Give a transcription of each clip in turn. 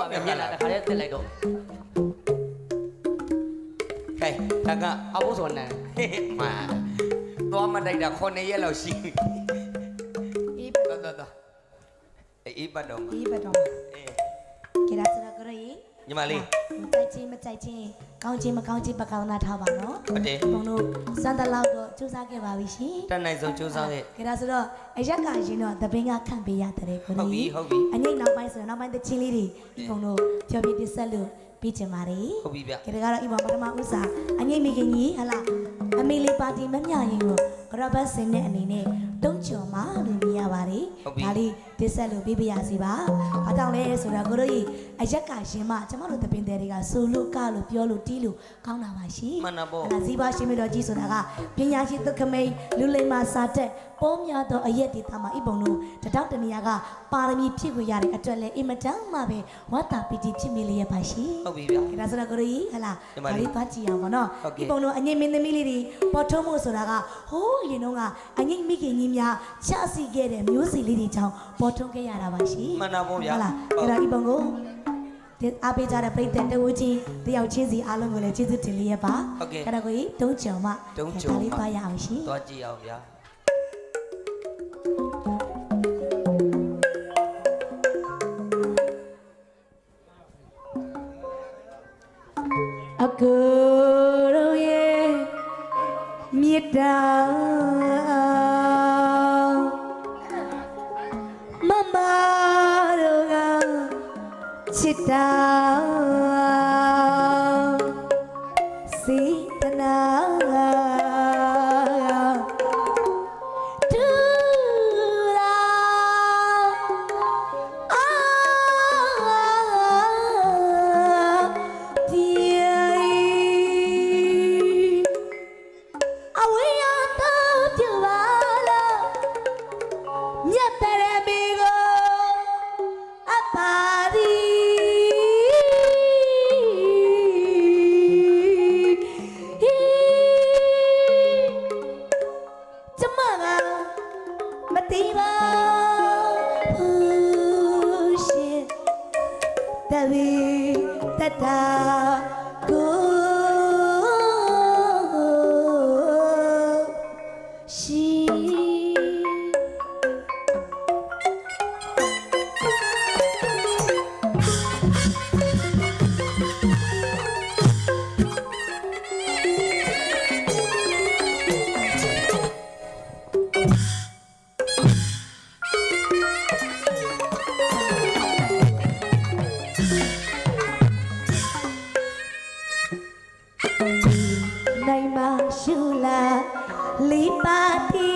ပါပဲမျက်နှာတစ်ခါတည်းတက်လိုက်တော့ကဲတကအဘိုးစောနန်းမာသွားမတိုက်တာ9ရက်လောက်ရှိပြီအေးတော်တော်တော်အေးပတ်တော့မှာအေးပတ်တော့အေးကေဒါစရကရေညီမလေးကြိုက် ချင်းမကြိုက်ချင်းကောင်းချင်းမကောင်းချင်းပကောင်းသားထားပါနော်ဟုတ်တယ်ဘုံတို့စံတလောက်တော့စူးစမ်းခဲ့ပါပြီရှင်တက်နိုင်ဆုံးစူးစမ်းခဲ့ကေဒါဆိုတော့အရက်ကရင်တော့သပင်းကခန့်ပေးရတယ်ကိုဟုတ်ပြီဟုတ်ပြီအငိတ်နောက်ပိုင်းဆိုတော့နောက်ပိုင်းတချင်းလေးတွေဒီဘုံတို့ဖြောပြတစ်ဆက်လို့ပြီးချင်ပါတယ်ဟုတ်ပြီဗျကဲဒါကတော့ဤပေါ်ပထမဥစားအငိမ့်မိခင်ကြီးဟလာအမေလေးပါတီမမြရင်ကိုဂရဘတ်စင်တဲ့အနေနဲ့ တုံးချော်မှာလို့မြင်ရပါတယ်ဒါလေးတစ်ဆက်လို့ပြပြရစီပါဘာကြောင့်လဲဆိုတော့ကိုတို့ကြီးအရက်ကရင်မကျမတို့တပင်တဲ့တွေကဆိုလို့ကလို့ပြောလို့တီးလို့ကောင်းတာပါရှင်မှန်တာပေါ့အဲ့ဒါဇီဘရှင်မတော်ကြီးဆိုတာကပညာရှိသုခမိန်လူလိမ္မာစာတက်ပေါများသောအရက်ဒေသမှာဣပုံတို့တတောက်တနေရာကပါရမီဖြည့်ခွေရတဲ့အတွက်လည်းအင်မတန်မှပဲဝတ်တာပီတိဖြစ်မိလျက်ပါရှင်ဟုတ်ပြီဗျကဲဒါဆိုတော့ကိုရီဟလာဒီမှာဒါလေးလေးသွားကြည့်အောင်ပေါ့နော်ဟုတ်ကဲ့ဒီပုံတော့အငိမ့်မင်းသမီးလေးတွေပေါ်ထုံးမှုဆိုတာကဟိုးရင်တော့ကအငိမ့်မိခင်ကြီးများချစီခဲ့တဲ့မျိုးစီလေးတွေကြောင့်ပေါ်ထုံးခဲ့ရတာပါရှင်မှန်တာပေါ့ဗျာဟုတ်လားဟုတ်အဲ့တော့ဒီပုံကိုဒီအားပေးကြတဲ့ပြည်သက်တဝူချင်းတယောက်ချင်းစီအားလုံးကိုလည်းကျေးဇူးတင်လျက်ပါဟုတ်ကဲ့အဲ့တော့ကိုကြီးတုံးချော်မတုံးချော်မဒါလေးသွားရအောင်ရှင်သွားကြည့်အောင်ဗျာ မကမတိပါဘူးရှင်တဝီတတာကိုရှိနိုင် လားလီပါတီ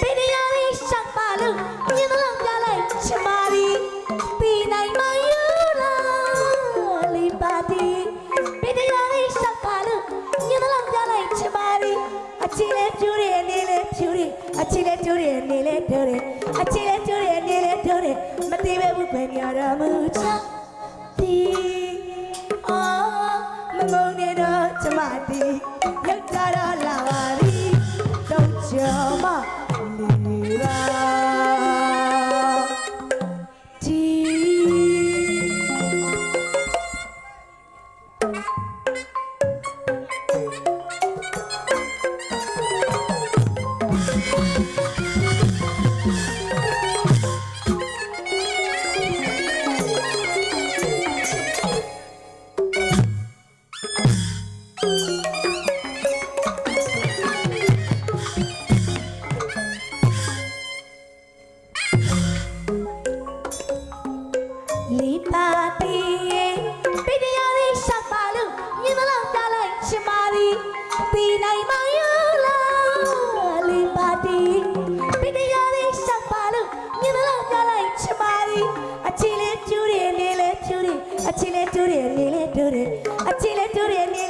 ပီဒီယာလေးရှောက်ပါလို့မြင်တော့ပြလိုက်ချင်ပါသည်ပြီးနိုင်မယူလားလီပါတီပီဒီယာလေးရှောက်ပါလို့မြင်တော့ပြလိုက်ချင်ပါသည်အချီလေးပြူရနေလေပြူရအချီလေးပြူရနေလေပြူရအချီလေးပြူရနေလေပြူရမသိပဲဘူးခွင့်ရတော်မူချာတီအော် mati yang cara lari dong cuma lima thank you လာပါပြီတော့ချမလေးပါတီလီပါတီပိတရလေးရှောက်ပါလို့မြင်မလို့ပြလိုက်ချင်ပါသည်ပြီးနိုင်မယူလားလီပါတီပိတရလေးရှောက်ပါလို့မြင်မလို့ပြလိုက်ချင်ပါသည်အချီလေးကျူးတယ်နေလေကျူးတယ်အချီလေးကျူးတယ်နေလေကျူးတယ်အချီလေးကျူးတယ်နေ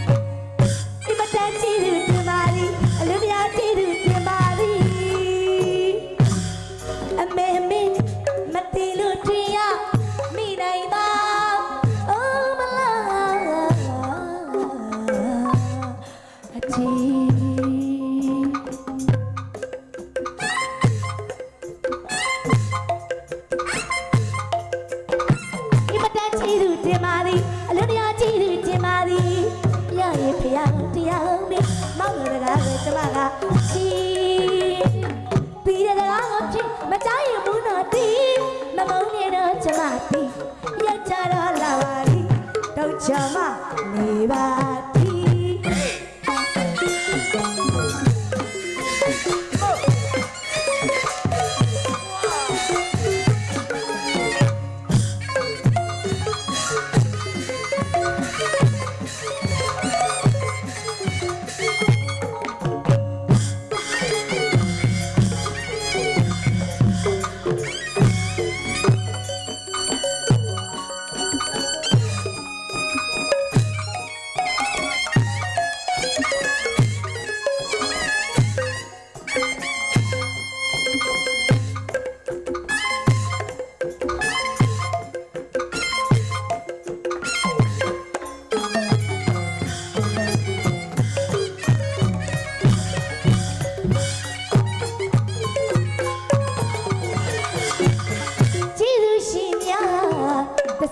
ပဲကျမကချီပြီးတဲ့ကားကိုဖြစ်မကြရင်ဘူးတော့တီးမမုန်းနေတော့ကျမတီးရက်ကြတော့လာပါလိတော့ချမနေပါ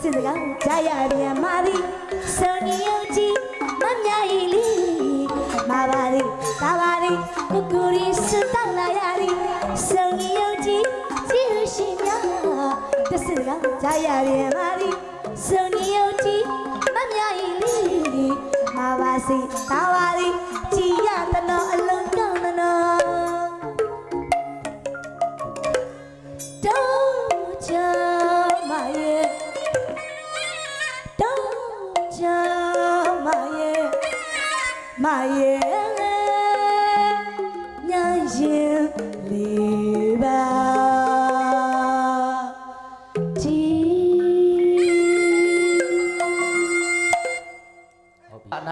စင်စကားကြားရပြန်မာသည်စုံညီယုံကြည်မမြရီလေးမာပါသည်တာပါသည်ကိုကိုရီစတောင်းလာရသည်စုံညီယုံကြည်ကျေးဇူးရှင်များတစင်စကားကြားရပြန်မာသည်စုံညီယုံကြည်မမြရီလေးမာပါစီတာပါသည် မရဲ့ညာရဲ့